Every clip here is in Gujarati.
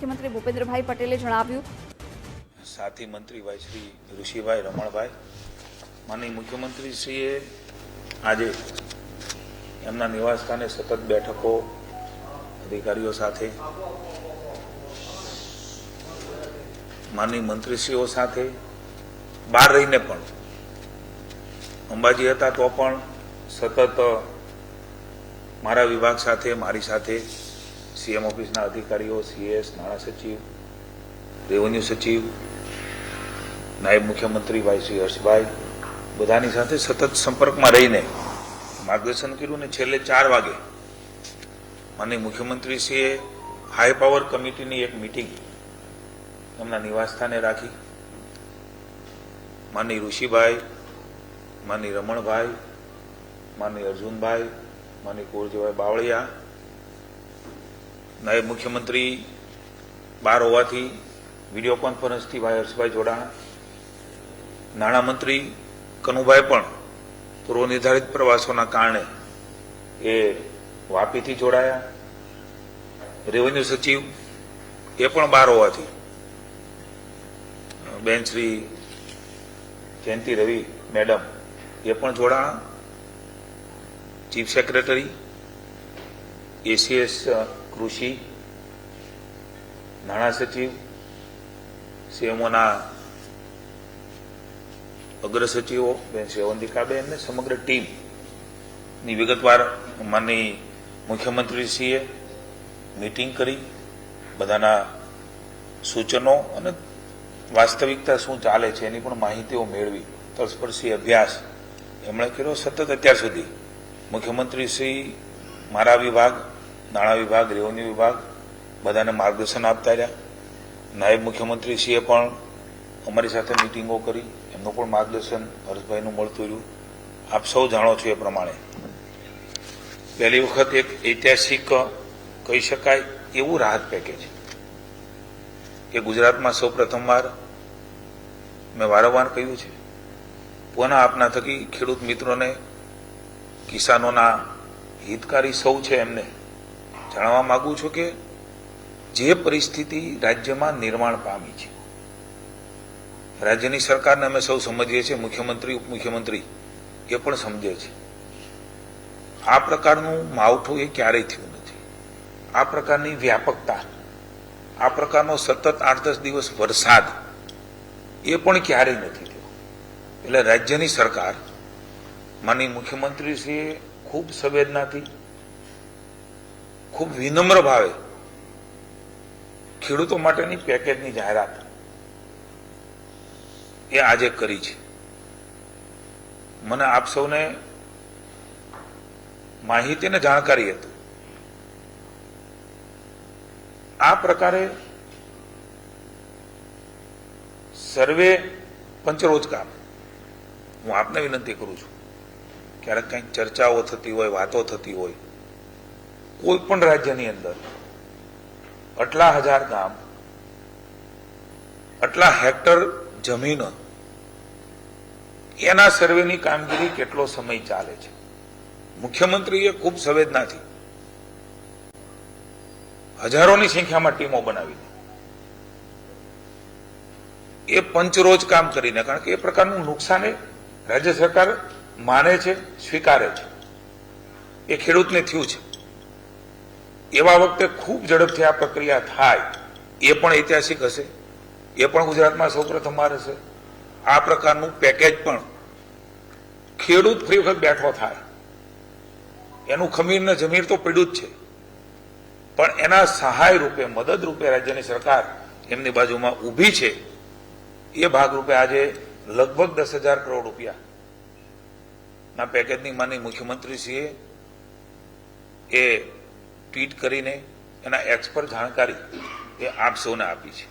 મુખ્યમંત્રી ભૂપેન્દ્રભાઈ પટેલે જણાવ્યું. સાથી મંત્રી ભાઈ શ્રી ઋષિભાઈ રમણભાઈ, માનનીય મુખ્યમંત્રીશ્રીએ આજે એમના નિવાસસ્થાને સતત બેઠકો અધિકારીઓ સાથે માનની મંત્રીશ્રીઓ સાથે, બહાર રહીને પણ અંબાજી હતા તો પણ સતત મારા વિભાગ સાથે, મારી સાથે સીએમ ઓફિસના અધિકારીઓ સીએસ નાણાં સચિવ રેવન્યુ સચિવ, નાયબ મુખ્યમંત્રી ભાઈ શ્રી હર્ષભાઈ, બધાની સાથે સતત સંપર્કમાં રહીને માર્ગદર્શન કર્યું ને છેલ્લે ચાર વાગે માનનીય મુખ્યમંત્રીશ્રીએ હાઈ પાવર કમિટીની એક મિટિંગ એમના નિવાસસ્થાને રાખી. માની ઋષિભાઈ માની રમણભાઈ માની અર્જુનભાઈ માની કુરજીભાઈ બાવળિયા નાયબ મુખ્યમંત્રી બહાર હોવાથી વીડિયો કોન્ફરન્સથી ભાઈ હર્ષભાઈ જોડાણા નાણામંત્રી કનુભાઈ પણ પૂર્વ નિર્ધારિત પ્રવાસોના કારણે એ વાપીથી જોડાયા. રેવન્યુ સચિવ એ પણ બહાર હોવાથી બેન શ્રી જયંતિ રવિ મેડમ એ પણ જોડાણા. ચીફ સેક્રેટરી એસીએસ કૃષિ, નાણાં સચિવ સીએમઓના અગ્ર સચિવો બેન સેવંતિકાબેન સમગ્ર ટીમની વિગતવાર માનની મુખ્યમંત્રીશ્રીએ મીટિંગ કરી. બધાના સૂચનો અને વાસ્તવિકતા શું ચાલે છે એની પણ માહિતીઓ મેળવી. તળસ્પર્શી અભ્યાસ એમણે કર્યો સતત અત્યાર સુધી. મુખ્યમંત્રીશ્રી, મારા વિભાગ નાણાં વિભાગ, રેવન્યુ વિભાગ બધાને માર્ગદર્શન આપતા રહ્યા. નાયબ મુખ્યમંત્રીશ્રીએ પણ અમારી સાથે મિટિંગો કરી. એમનું પણ માર્ગદર્શન હર્ષભાઈનું મળતું રહ્યું. આપ સૌ જાણો છો એ પ્રમાણે. પહેલી વખત એક ઐતિહાસિક કહી શકાય એવું રાહત પેકેજ કે ગુજરાતમાં સૌ પ્રથમવાર મેં વારંવાર કહ્યું છે, પુનઃ આપના થકી ખેડૂત મિત્રોને, કિસાનોના હિતકારી સૌ છે એમને. જણાવવા માગું છું કે જે પરિસ્થિતિ રાજ્યમાં નિર્માણ પામી છે. રાજ્યની સરકારને અમે સૌ સમજીએ છીએ, મુખ્યમંત્રી, ઉપમુખ્યમંત્રી, એ પણ સમજે છે. આ પ્રકારનું માવઠું એ ક્યારેય થયું નથી. આ પ્રકારની વ્યાપકતા, આ પ્રકારનો સતત આઠ દસ દિવસ વરસાદ એ પણ ક્યારેય નથી થયો. એટલે રાજ્યની સરકાર માની મુખ્યમંત્રીશ્રીએ ખૂબ સંવેદનાથી ખૂબ વિનમ્ર ભાવે. ખેડૂતો માટેની પેકેજની જાહેરાત એ આજે કરી છે. મને આપ સૌને માહિતી અને જાણકારી હતી. આ પ્રકારે સર્વે પંચરોજગાર હું આપને વિનંતી કરું છું. ક્યારેક કંઈક ચર્ચાઓ થતી હોય, વાતો થતી હોય કોઈ પણ રાજ્યની અંદર. આટલા હજાર ગામ, આટલા હેક્ટર જમીન, એના સર્વેની કામગીરી કેટલો સમય ચાલે છે? મુખ્યમંત્રીએ ખૂબ સંવેદનાથી હજારોની સંખ્યામાં ટીમો બનાવીને એ પંચરોજ કામ કરીને, કારણ કે એ પ્રકારનું નુકસાન એ રાજ્ય સરકાર માને છે, સ્વીકારે છે. એ ખેડૂતને થયું છે. એવા વખતે ખૂબ ઝડપથી આ પ્રક્રિયા થાય. એ પણ ઐતિહાસિક હશે. એ પણ ગુજરાતમાં સૌપ્રથમવાર હશે. આ પ્રકારનું પેકેજ પણ ખેડૂત ફરી વખત બેઠો થાય. એનું ખમીર ને જમીર તો પડ્યું જ છે. પણ એના સહાય રૂપે, મદદ રૂપે રાજ્યની સરકાર એમની બાજુમાં ઊભી છે. એ ભાગરૂપે આજે લગભગ દસ હજાર કરોડ રૂપિયા ના પેકેજની માની મુખ્યમંત્રીશ્રીએ એ ટ્વીટ કરીને એના એક્સપર્ટ જાણકારી એ આપ સૌને આપી છે.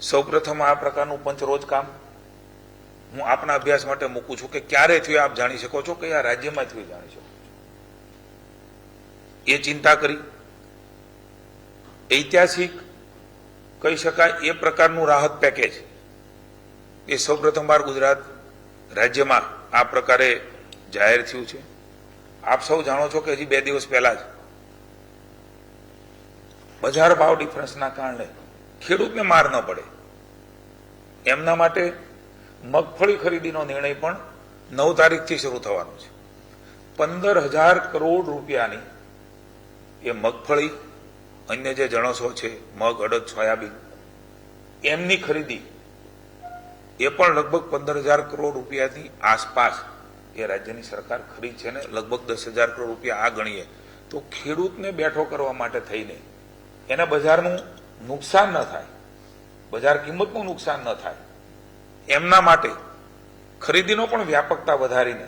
સૌપ્રથમ આ પ્રકારનું પંચરોજ કામ હું આપના અભ્યાસ માટે મૂકું છું કે ક્યારે થયું આપ જાણી શકો છો કયા રાજ્યમાં થયું જાણી શકો એ ચિંતા કરી. ઐતિહાસિક કહી શકાય એ પ્રકારનું રાહત પેકેજ એ સૌપ્રથમવાર ગુજરાત રાજ્યમાં આ પ્રકારે જાહેર થયું છે. આપ સૌ જાણો છો કે હજી બે દિવસ પહેલા જ બજાર ભાવ ડિફરન્સના કારણે ખેડૂતને માર ન પડે. એમના માટે મગફળી ખરીદીનો નિર્ણય પણ નવ તારીખથી શરૂ થવાનો છે. પંદર હજાર કરોડ રૂપિયાની એ મગફળી, અન્ય જે જણસો છે, મગ, અડદ, સોયાબીન, એમની ખરીદી એ પણ લગભગ પંદર હજાર કરોડ રૂપિયાની આસપાસ એ રાજ્યની સરકાર ખરી છે ને? લગભગ દસ હજાર કરોડ રૂપિયા આ ગણીએ. તો ખેડૂતને બેઠો કરવા માટે થઈને એના બજારનું નુકસાન ન થાય. બજાર કિંમતનું નુકસાન ન થાય. એમના માટે ખરીદીનો પણ વ્યાપકતા વધારીને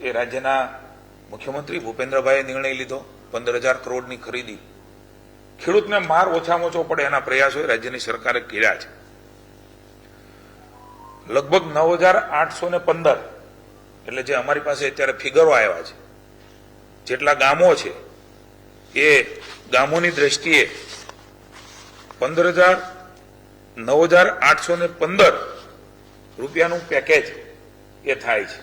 એ રાજ્યના મુખ્યમંત્રી ભૂપેન્દ્રભાઈએ નિર્ણય લીધો. પંદર હજાર કરોડની ખરીદી. ખેડૂતને માર ઓછામાં ઓછો પડે એના પ્રયાસો રાજ્યની સરકારે કર્યા છે. લગભગ નવ હજાર આઠસો ને પંદર એટલે જે અમારી પાસે અત્યારે ફિગરો આવ્યા છે, જેટલા ગામો છે, એ ગામોની દ્રષ્ટિએ પંદર હજાર નવ હજાર આઠસો ને પંદર રૂપિયાનું પેકેજ એ થાય છે.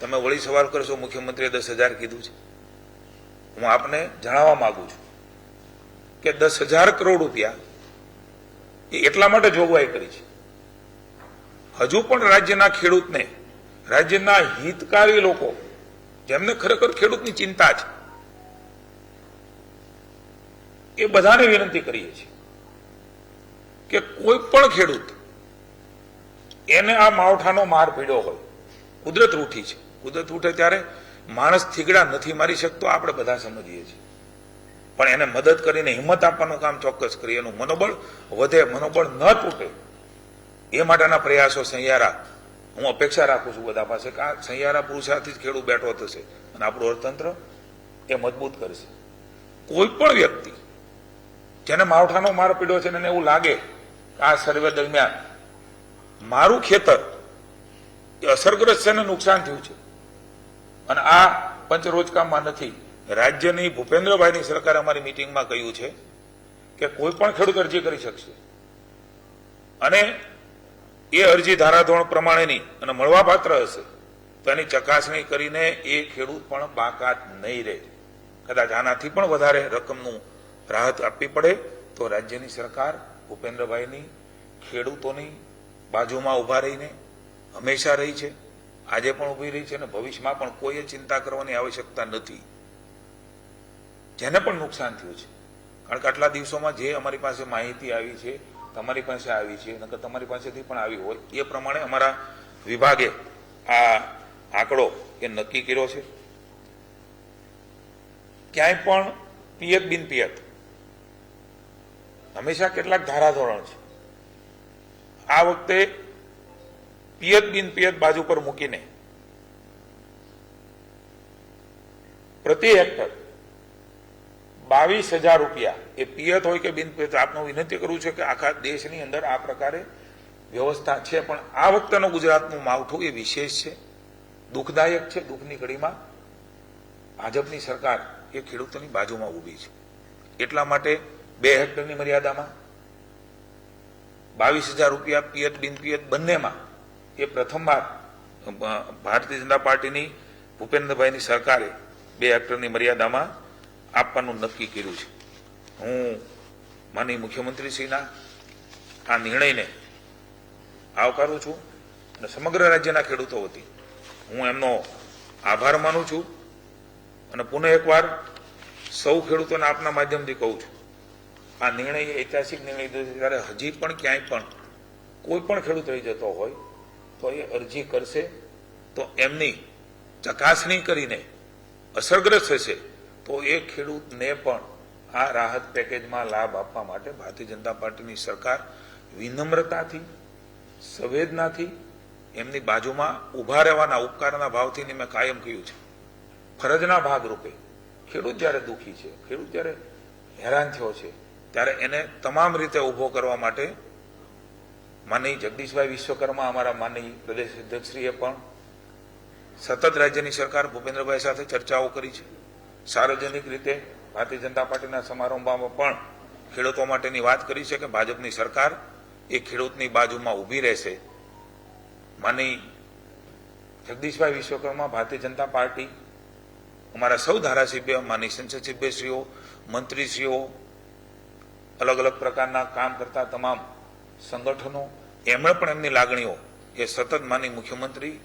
તમે વળી સવાલ કરશો, મુખ્યમંત્રીએ દસ હજાર કીધું છે. હું આપને જણાવવા માંગુ છું કે દસ હજાર કરોડ રૂપિયા એ એટલા માટે જોગવાઈ કરી છે. હજુ પણ રાજ્યના ખેડૂતને રાજ્યના હિતકારી લોકો, જેમને ખરેખર ખેડૂતની ચિંતા છે, એ બધાને વિનંતી કરીએ છીએ કે કોઈ પણ ખેડૂત એને આ માવઠાનો માર પીડ્યો હોય, કુદરત રૂઠી છે. કુદરત ઉઠે ત્યારે માણસ થીગડા નથી મારી શકતો, આપણે બધા સમજીએ છીએ. પણ એને મદદ કરીને હિંમત આપવાનું કામ ચોક્કસ કરીએ, એનું મનોબળ વધે, મનોબળ ન તૂટે, એ માટેના પ્રયાસો સહિયારા હું અપેક્ષા રાખું છું બધા પાસે કે આ સૈયારા પુરુષાર્થી જ ખેડૂત બેઠો થશે અને આપણું અર્થતંત્ર એ મજબૂત કરશે. કોઈ પણ વ્યક્તિ જેને માવઠાનો માર પીડ્યો છે એને એવું લાગે કે આ સર્વે દરમિયાન મારું ખેતર એ અસરગ્રસ્ત છે અને નુકસાન થયું છે અને આ પંચરોજકામાં નથી, રાજ્યની ભૂપેન્દ્રભાઈની સરકારે અમારી મિટિંગમાં કહ્યું છે કે કોઈ પણ ખેડૂત અરજી કરી શકશે. અને એ અરજી ધારાધોરણ પ્રમાણેની અને મળવાપાત્ર હશે. તો એની ચકાસણી કરીને એ ખેડૂત પણ બાકાત નહીં રહે. કદાચ આનાથી પણ વધારે રકમનું રાહત આપવી પડે તો રાજ્યની સરકાર ભૂપેન્દ્રભાઈની, ખેડૂતોની બાજુમાં ઊભા રહીને હંમેશા રહી છે. આજે પણ ઊભી રહી છે અને ભવિષ્યમાં પણ કોઈએ ચિંતા કરવાની આવશ્યકતા નથી. જેને પણ નુકસાન થયું છે. કારણ કે આટલા દિવસોમાં જે અમારી પાસે માહિતી આવી છે તમારી પાસે આવી છે, નકર તમારી પાસેથી પણ આવી હોય. એ પ્રમાણે અમારા વિભાગે આ આંકડો એ નક્કી કર્યો છે. ક્યાંય પણ પિયત બિન પિયત. હંમેશા કેટલાક ધારાધોરણ છે. આ વખતે પિયત બિન પિયત બાજુ પર મૂકીને પ્રતિ હેક્ટર બાવીસ હજાર રૂપિયા. એ પિયત હોય કે બિન પિયત આપનો વિનંતી કરું છું કે આખા દેશની અંદર આ પ્રકારે વ્યવસ્થા છે. પણ આ વખતનું ગુજરાતનું માવઠું એ વિશેષ છે. દુઃખદાયક છે. દુઃખની ઘડીમાં ભાજપની સરકાર એ ખેડૂતોની બાજુમાં ઊભી છે. એટલા માટે બે હેક્ટરની મર્યાદામાં બાવીસ હજાર રૂપિયા પિયત બિન પિયત બંનેમાં એ પ્રથમવાર ભારતીય જનતા પાર્ટીની ભૂપેન્દ્રભાઈની સરકારે બે હેક્ટરની મર્યાદામાં આપવાનું નક્કી કર્યું છે. હું માની મુખ્યમંત્રીશ્રીના આ નિર્ણયને આવકારું છું અને સમગ્ર રાજ્યના ખેડૂતો વતી હું એમનો આભાર માનું છું અને પુનઃ એકવાર સૌ ખેડૂતોને આપના માધ્યમથી કહું છું, આ નિર્ણય ઐતિહાસિક નિર્ણય લીધો છે ત્યારે હજી પણ ક્યાંય પણ કોઈ પણ ખેડૂત રહી જતો હોય તો એ અરજી કરશે તો એમની ચકાસણી કરીને અસરગ્રસ્ત થશે તો એ ખેડૂતને પણ આ રાહત પેકેજમાં લાભ આપવા માટે ભારતીય જનતા પાર્ટીની સરકાર વિનમ્રતાથી, સંવેદનાથી એમની બાજુમાં ઊભા રહેવાના ઉપકારના ભાવથી મેં કાયમ કહ્યું છે. ફરજના ભાગરૂપે ખેડૂત જ્યારે દુઃખી છે, ખેડૂત જ્યારે હેરાન થયો છે, ત્યારે એને તમામ રીતે ઊભો કરવા માટે માનની જગદીશભાઈ વિશ્વકર્મા અમારા માનની પ્રદેશ અધ્યક્ષશ્રીએ પણ સતત રાજ્યની સરકાર ભૂપેન્દ્રભાઈ સાથે ચર્ચાઓ કરી છે. સાર્વજનિક રીતે ભારતીય જનતા પાર્ટીના સમારંભમાં પણ ખેડૂતો માટેની વાત કરી છે કે ભાજપની સરકાર એ ખેડૂતની બાજુમાં ઊભી રહેશે. માની જગદીશભાઈ વિશ્વકર્મા ભારતીય જનતા પાર્ટી, અમારા સૌ ધારાસભ્ય, માની સંસદ સભ્યશ્રીઓ મંત્રીશ્રીઓ અલગ અલગ પ્રકારના કામ કરતા તમામ સંગઠનો, એમણે પણ એમની લાગણીઓ એ સતત માની મુખ્યમંત્રી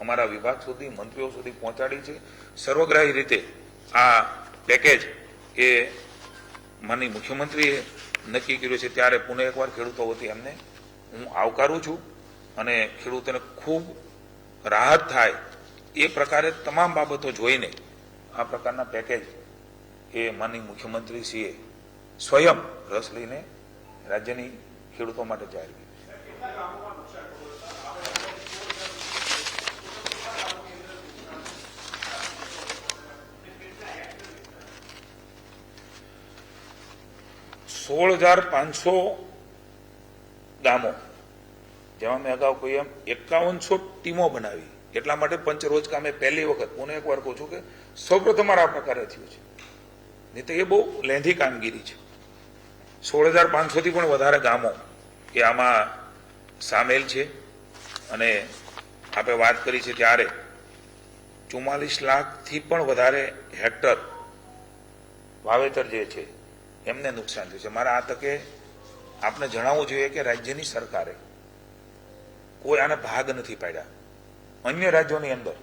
અમારા વિભાગ સુધી, મંત્રીઓ સુધી પહોંચાડી છે. સર્વગ્રાહી રીતે આ પેકેજ એ માની મુખ્યમંત્રીએ નક્કી કર્યું છે. ત્યારે પુનઃ એકવાર ખેડૂતો વતી એમને હું આવકારું છું અને ખેડૂતોને ખૂબ રાહત થાય એ પ્રકારે તમામ બાબતો જોઈને આ પ્રકારના પેકેજ એ માનની મુખ્યમંત્રીશ્રીએ સ્વયં રસ લઈને રાજ્યની ખેડૂતો માટે જાહેર કર્યું સોળ હજાર પાંચસો ગામો જેમાં મેં અગાઉ કહીએ એમ એકાવનસો ટીમો બનાવી. એટલા માટે પંચરોજ કામે પહેલી વખત. પુનઃ એકવાર કહું છું કે સૌપ્રથમ આ પ્રકારે થયું છે. નહીં તો એ બહુ લેંધી કામગીરી છે. સોળ હજાર પાંચસોથી પણ વધારે ગામો એ આમાં સામેલ છે. અને આપણે વાત કરી છે ત્યારે ચુમ્માલીસ લાખથી પણ વધારે હેક્ટર વાવેતર જે છે એમને નુકસાન થયું છે. મારા આ તકે આપને જણાવવું જોઈએ કે રાજ્યની સરકારે કોઈ આને ભાગ નથી પાડ્યા. અન્ય રાજ્યોની અંદર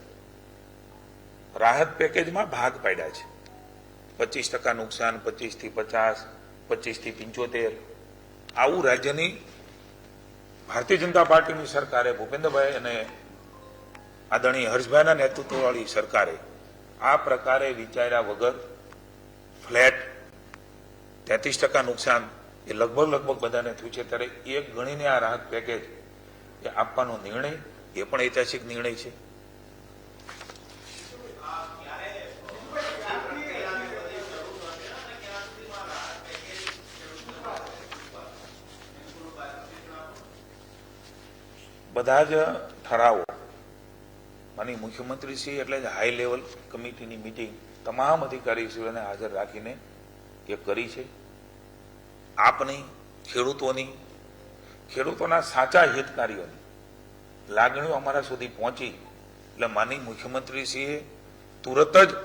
રાહત પેકેજમાં ભાગ પાડ્યા છે. પચીસ ટકા નુકસાન, પચીસથી પચાસ પચીસથી પંચોતેર. આવું રાજ્યની ભારતીય જનતા પાર્ટીની સરકારે, ભૂપેન્દ્રભાઈ અને આદરણીય હર્ષભાઈના નેતૃત્વવાળી સરકારે આ પ્રકારે વિચાર્યા વગર ફ્લેટ તેત્રીસ ટકા નુકસાન એ લગભગ લગભગ બધાને થયું છે. ત્યારે એક ગણીને આ રાહત પેકેજ એ આપવાનો નિર્ણય, એ પણ ઐતિહાસિક નિર્ણય છે. બધા જ ઠરાવો માની મુખ્યમંત્રીશ્રી એટલે જ હાઈ લેવલ કમિટીની મિટિંગ તમામ અધિકારીશ્રીઓને હાજર રાખીને એ કરી છે. આપની, ખેડૂતોની, ખેડૂતોના સાચા હિતકારીઓની લાગણીઓ અમારા સુધી પહોંચી. એટલે માની મુખ્યમંત્રીશ્રીએ તુરત જ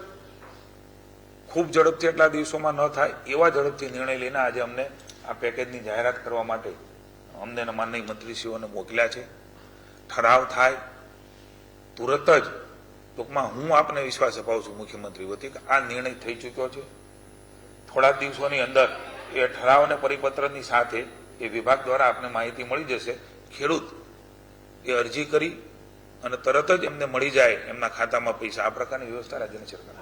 ખૂબ ઝડપથી એટલા દિવસોમાં ન થાય એવા ઝડપથી નિર્ણય લઈને આજે અમને આ પેકેજની જાહેરાત કરવા માટે અમને માનનીય મંત્રીશ્રીઓને મોકલ્યા છે. ઠરાવ થાય. તુરત જ ટૂંકમાં હું આપને વિશ્વાસ અપાવું છું મુખ્યમંત્રી વતી કે આ નિર્ણય થઈ ચૂક્યો છે. થોડા દિવસોની અંદર એ ઠરાવ અને પરિપત્રની સાથે એ વિભાગ દ્વારા આપને માહિતી મળી જશે. ખેડૂત એ અરજી કરી અને તરત જ એમને મળી જાય એમના ખાતામાં પૈસા. આ પ્રકારની વ્યવસ્થા રાજ્યની સરકાર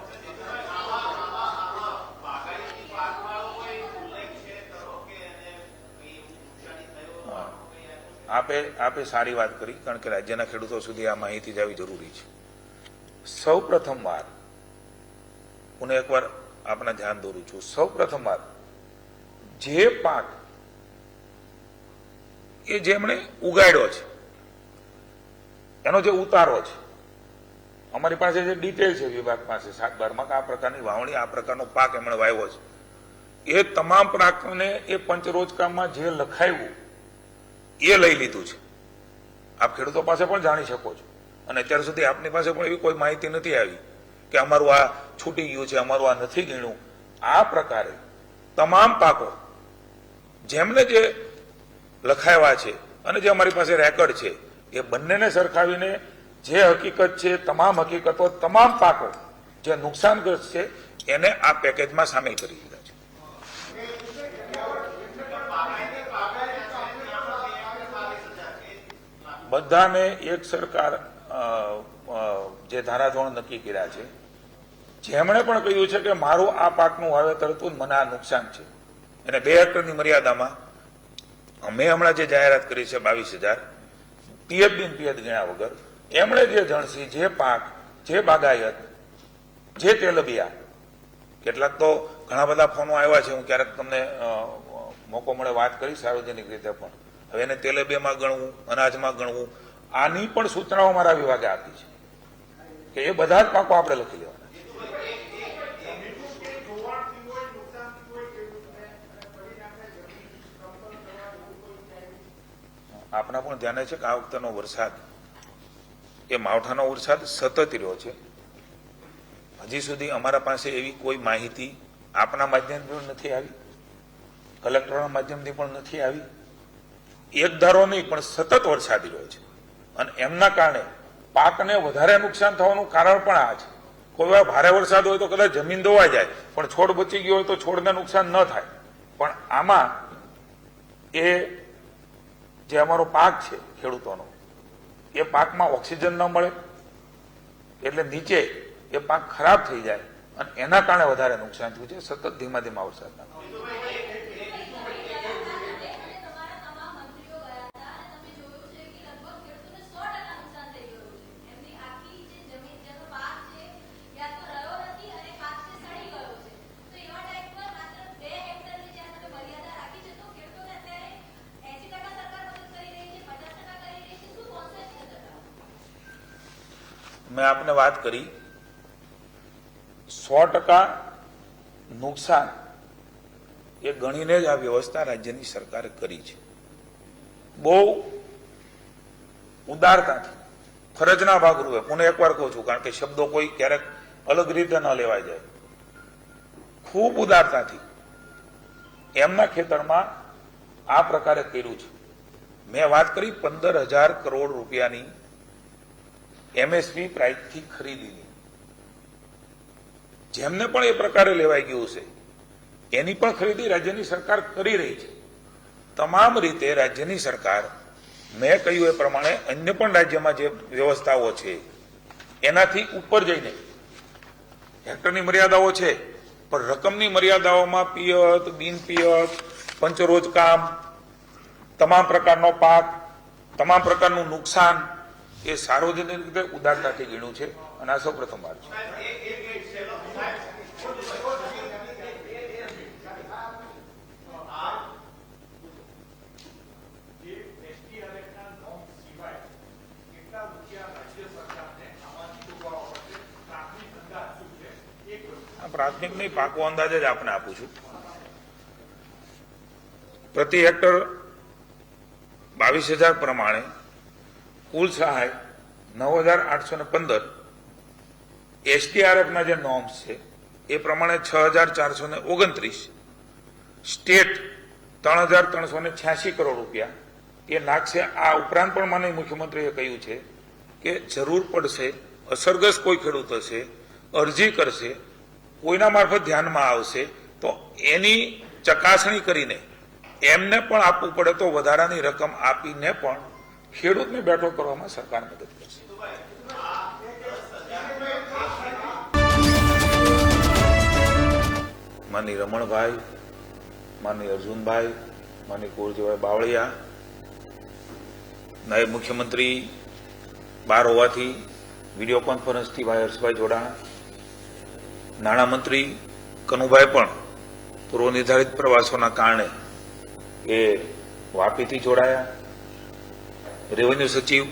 આપે આપે સારી વાત કરી, કારણ કે રાજ્યના ખેડૂતો સુધી આ માહિતી જવી જરૂરી છે. સૌ પ્રથમવાર હું એકવાર આપના ધ્યાન દોરું છું. સૌ પ્રથમવાર જે પાક એ જેમણે ઉગાડ્યો છે, એનો જે ઉતારો છે, અમારી પાસે જે ડિટેલ છે વિભાગ પાસે, સાત બારમાં કે આ પ્રકારની વાવણી, આ પ્રકારનો પાક એમણે વાવ્યો છે. એ તમામ પાકને એ પંચરોજકામાં જે લખાયું, એ લઈ લીધું છે. આપ ખેડૂતો પાસે પણ જાણી શકો છો. અને અત્યાર સુધી આપની પાસે પણ એવી કોઈ માહિતી નથી આવી કે અમારું આ છૂટી ગયું છે, અમારું આ નથી ગણ્યું. આ પ્રકારે તમામ પાકો જેમને જે લખાવ્યા છે અને જે અમારી પાસે રેકોર્ડ છે, એ બંનેને સરખાવીને જે હકીકત છે, તમામ હકીકતો, તમામ પાકો જે નુકસાનગ્રસ્ત છે, એને આ પેકેજમાં સામેલ કરી દીધા છે. બધાને એક સરકાર જે ધારાધોરણ નક્કી કર્યા છે, જેમણે પણ કહ્યું છે કે મારું આ પાકનું વાવેતર હતું મને આ નુકસાન છે. અને બે હેક્ટરની મર્યાદામાં અમે હમણાં જે જાહેરાત કરી છે બાવીસ હજાર પિયત બિન પિયત ગણ્યા વગર, એમણે જે જણસી, જે પાક, જે બાગાયત, જે તેલબિયા, કેટલાક તો ઘણા બધા ફોનો આવ્યા છે, હું ક્યારેક તમને મોકો મળે વાત કરી સાર્વજનિક રીતે પણ. હવે એને તેલબિયામાં ગણવું, અનાજમાં ગણવું, આની પણ સૂચનાઓ મારા વિભાગે આપી છે. કે એ બધા જ પાકો આપણે લખી લેવાના આપના પણ ધ્યાને છે કે આ વખતેનો વરસાદ, એ માવઠાનો વરસાદ સતત રહ્યો છે. હજી સુધી અમારા પાસે એવી કોઈ માહિતી આપના માધ્યમથી નથી આવી, કલેક્ટરના માધ્યમથી પણ નથી આવી. એક ધારો નહીં, પણ સતત વરસાદી રહ્યો છે. અને એમના કારણે પાકને વધારે નુકસાન થવાનું કારણ પણ આ છે. કોઈ ભારે વરસાદ હોય તો કદાચ જમીન ધોવાઈ જાય, પણ છોડ બચી ગયો હોય તો છોડને નુકસાન ન થાય. પણ આમાં એ જે અમારો પાક છે ખેડૂતોનો, એ પાકમાં ઓક્સિજન ન મળે, એટલે નીચે એ પાક ખરાબ થઈ જાય અને એના કારણે વધારે નુકસાન થયું છે. સતત ધીમા ધીમા વરસાદના. મેં આપને વાત કરી, સો ટકા નુકસાન એ ગણીને જ આ વ્યવસ્થા રાજ્યની સરકારે કરી છે. બહુ ઉદારતાથી, ફરજના ભાગરૂપે પુનઃ એકવાર કહું છું, કારણ કે શબ્દો કોઈ ક્યારેક અલગ રીતે ન લેવાય જાય. ખૂબ ઉદારતાથી એમના ખેતરમાં આ પ્રકારે કર્યું છે. મેં વાત કરી પંદર હજાર કરોડ રૂપિયાની એમએસપી પ્રાઇસથી ખરીદીની. જેમને પણ એ પ્રકારે લેવાઈ ગયું છે, એની પણ ખરીદી રાજ્યની સરકાર કરી રહી છે. તમામ રીતે રાજ્યની સરકાર, મેં કહ્યું એ પ્રમાણે અન્ય પણ રાજ્યમાં જે વ્યવસ્થાઓ છે, એનાથી ઉપર જઈને, હેક્ટરની મર્યાદાઓ છે, પણ રકમની મર્યાદાઓમાં પિયત બિન પિયત પંચરોજ કામ, તમામ પ્રકારનો પાક, તમામ પ્રકારનું નુકસાન એ સાર્વજનિક રીતે ઉદારતાથી ગીણું છે અને આ સૌ અંદાજ શું છે. પ્રાથમિક નહીં પાકો અંદાજ જ આપને આપું છું. પ્રતિ હેક્ટર બાવીસ હજાર પ્રમાણે કુલ સહાય નવ હજાર આઠસો ને પંદર એસટીઆરએફના જે નોર્મ્સ છે, એ પ્રમાણે છ હજાર ચારસો ને ઓગણત્રીસ. સ્ટેટ ત્રણ હજાર ત્રણસો ને છ્યાસી કરોડ રૂપિયા. એ નાખશે આ ઉપરાંત પણ મને મુખ્યમંત્રીએ કહ્યું છે કે જરૂર પડશે, અસરગ્રસ્ત કોઈ ખેડૂત હશે, અરજી કરશે, કોઈના મારફત ધ્યાનમાં આવશે, તો એની ચકાસણી કરીને એમને પણ આપવું પડે તો વધારાની રકમ આપીને પણ ખેડૂતને બેઠો કરવામાં સરકાર મદદ કરશે. માની રમણભાઈ, માની અર્જુનભાઈ, માની કુરજીભાઈ બાવળિયા, નાયબ મુખ્યમંત્રી બહાર હોવાથી વીડિયો કોન્ફરન્સથી ભાઈ હર્ષભાઈ જોડાણા નાણામંત્રી કનુભાઈ પણ પૂર્વ નિર્ધારિત પ્રવાસોના કારણે એ વાપીથી જોડાયા. રેવન્યુ સચિવ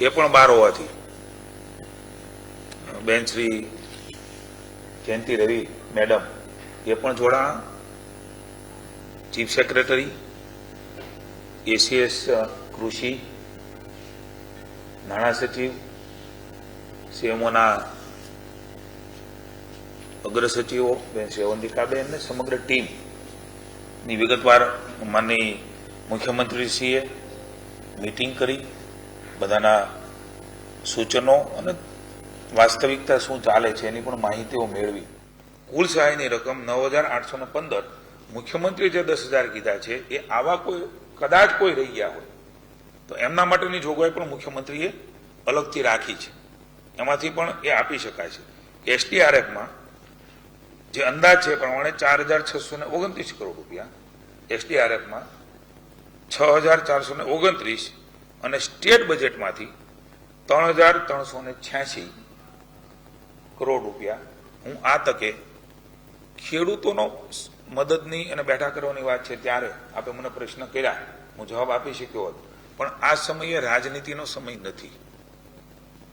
એ પણ બહાર હોવાથી. બેન શ્રી જયંતિ રવિ મેડમ એ પણ જોડાણા. ચીફ સેક્રેટરી, એસીએસ કૃષિ, નાણાં સચિવ, સીએમઓના અગ્ર સચિવો, બેન સેવંતિકાબેન અને સમગ્ર ટીમ. ની વિગતવાર માનની મુખ્યમંત્રીશ્રીએ મીટિંગ કરી, બધાના સૂચનો અને વાસ્તવિકતા શું ચાલે છે એની પણ માહિતીઓ મેળવી. કુલ સહાયની રકમ નવ હજાર આઠસો ને પંદર મુખ્યમંત્રીએ જે દસ હજાર કીધા છે, એ આવા કોઈ, કદાચ કોઈ રહી ગયા હોય. તો એમના માટેની જોગવાઈ પણ મુખ્યમંત્રીએ અલગથી રાખી છે. એમાંથી પણ એ આપી શકાય છે એસટીઆરએફમાં જે અંદાજ છે પ્રમાણે ચાર હજાર છસો ઓગણત્રીસ કરોડ રૂપિયા એસડીઆરએફમાં છ હજાર ચારસો ને ઓગણત્રીસ અને સ્ટેટ બજેટમાંથી ત્રણ હજાર ત્રણસો ને છ્યાસી કરોડ રૂપિયા. હું આ તકે ખેડૂતોનો મદદની અને બેઠા કરવાની વાત છે ત્યારે આપે મને પ્રશ્ન કર્યા. હું જવાબ આપી શક્યો હોત. પણ આ સમયે રાજનીતિનો સમય નથી.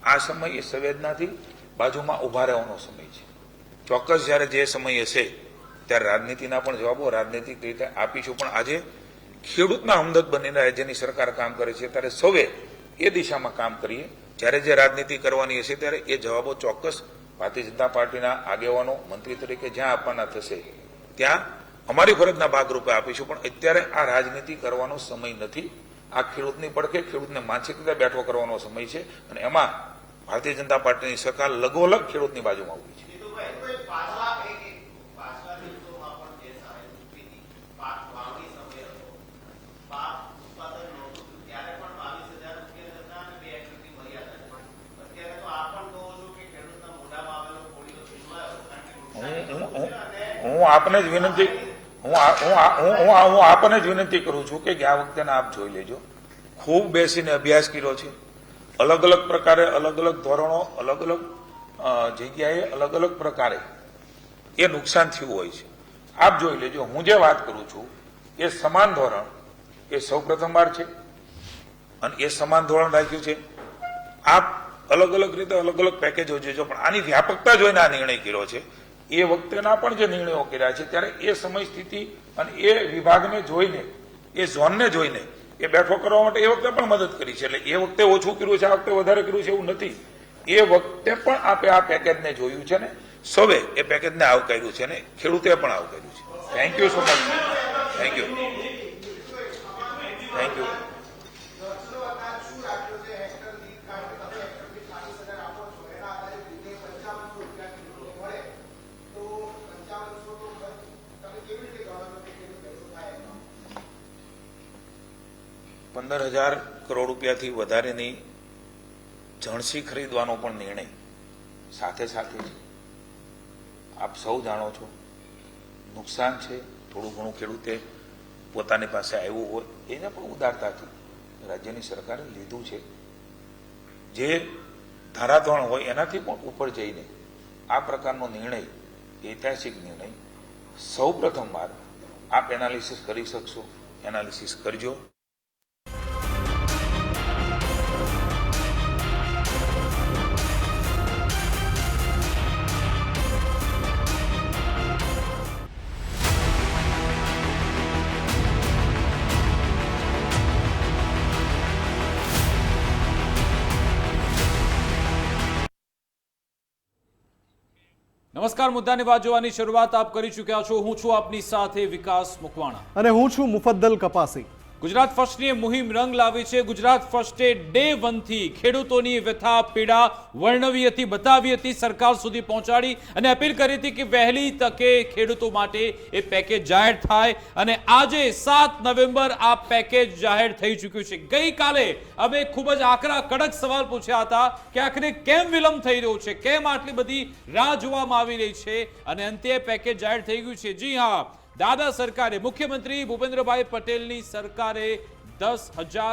આ સમય એ સંવેદનાથી બાજુમાં ઊભા રહેવાનો સમય છે. ચોક્કસ જ્યારે જે સમય હશે, ત્યારે રાજનીતિના પણ જવાબો રાજનીતિક રીતે આપીશું. પણ આજે ખેડૂતના હમદર્દ બનીને રાજ્યની સરકાર કામ કરે છે, ત્યારે સૌએ એ દિશામાં કામ કરીએ. જ્યારે જે રાજનીતિ કરવાની હશે, ત્યારે એ જવાબો ચોક્કસ ભારતીય જનતા પાર્ટીના આગેવાનો, મંત્રી તરીકે જ્યાં આપવાના થશે, ત્યાં અમારી ફરજના ભાગરૂપે આપીશું. પણ અત્યારે આ રાજનીતિ કરવાનો સમય નથી. આ ખેડૂતની પડખે ખેડૂતને માનસિક રીતે બેઠો કરવાનો સમય છે. અને એમાં ભારતીય જનતા પાર્ટીની સરકાર લગોલગ ખેડૂતની બાજુમાં ઊભી છે જીતુભાઈ, પાછલા એક- એક પાછલા દિવસોમાં પણ જે સહાય ચૂકવી હતી, પાક વાવણી સમયે હતો. પાક ઉત્પાદન નહોતું થયું, ત્યારે પણ 22,000 રૂપિયા હતા અને બે હેક્ટરની મર્યાદા હતી. અત્યારે તો આ પણ કહો છો કે ખેડૂતના મોઢામાં આવેલો કોળિયો છીનવાયો, કારણ કે નુકસાન હું- હું- એટલું છે અને આપને જ વિનંતી હું હું હું આપને જ વિનંતી કરું છું કે આ વખતે આપ જોઈ લેજો. ખૂબ બેસીને અભ્યાસ કર્યો છે. અલગ અલગ પ્રકારે, અલગ અલગ ધોરણો, અલગ અલગ જગ્યાએ, અલગ અલગ પ્રકારે એ નુકસાન થયું હોય છે. આપ જોઈ લેજો. હું જે વાત કરું છું, એ સમાન ધોરણ એ સૌ પ્રથમવાર છે અને એ સમાન ધોરણ રાખ્યું છે. આપ અલગ અલગ રીતે અલગ અલગ પેકેજો જોજો. પણ આની વ્યાપકતા જોઈને આ નિર્ણય કર્યો છે. એ વખતેના પણ જે નિર્ણયો કર્યા છે, ત્યારે એ સમય સ્થિતિ અને એ વિભાગને જોઈને, એ ઝોનને જોઈને એ બેઠો કરવા માટે એ વખતે પણ મદદ કરી છે. એટલે એ વખતે ઓછું કર્યું છે, આ વખતે વધારે કર્યું છે એવું નથી. એ વખતે પણ આપે આ પેકેજને જોયું છે ને સૌએ એ પેકેજને આવકાર્યું છે ને, ખેડૂતે પણ આવકાર્યું છે. Thank you so much thank you thank you પંદર હજાર કરોડ રૂપિયાથી વધારેની જણસી ખરીદવાનો પણ નિર્ણય સાથે સાથે આપ સૌ જાણો છો. નુકસાન છે, થોડું ઘણું ખેડૂતે પોતાની પાસે આવ્યું હોય, એને પણ ઉદારતાથી રાજ્યની સરકારે લીધું છે. જે ધારાધોરણ હોય, એનાથી પણ ઉપર જઈને આ પ્રકારનો નિર્ણય, ઐતિહાસિક નિર્ણય સૌ પ્રથમવાર આપ એનાલિસિસ કરી શકશો. એનાલિસિસ કરજો. નમસ્કાર, મુદ્દાની વાત જોવાની શરૂઆત આપ કરી ચૂક્યા છો. હું છું આપની સાથે વિકાસ મુકવાણા. અને હું છું મુફદ્દલ કપાસી. ગુજરાત ફર્સ્ટની મુહિમ રંગ લાવી છે. ગુજરાત ફર્સ્ટે ડે વનથી ખેડૂતોની વ્યથા, પીડા વર્ણવી હતી, બતાવી હતી, સરકાર સુધી પહોંચાડી અને અપીલ કરી હતી કે વહેલી તકે ખેડૂતો માટે એ પેકેજ જાહેર થાય અને આજે સાત નવેમ્બર આ પેકેજ જાહેર થઈ ચૂક્યું છે. ગઈકાલે અમે ખૂબ જ આકરા, કડક સવાલ પૂછ્યા હતા કે આખરે કેમ વિલંબ થઈ રહ્યો છે? કેમ આટલી બધી રાહ જોવામાં આવી રહી છે? અને અંતે પેકેજ જાહેર થઈ ગયું છે. જી હા દાદા સરકારે મુખ્યમંત્રી ભૂપેન્દ્રભાઈ પટેલની સરકારે દસ હજાર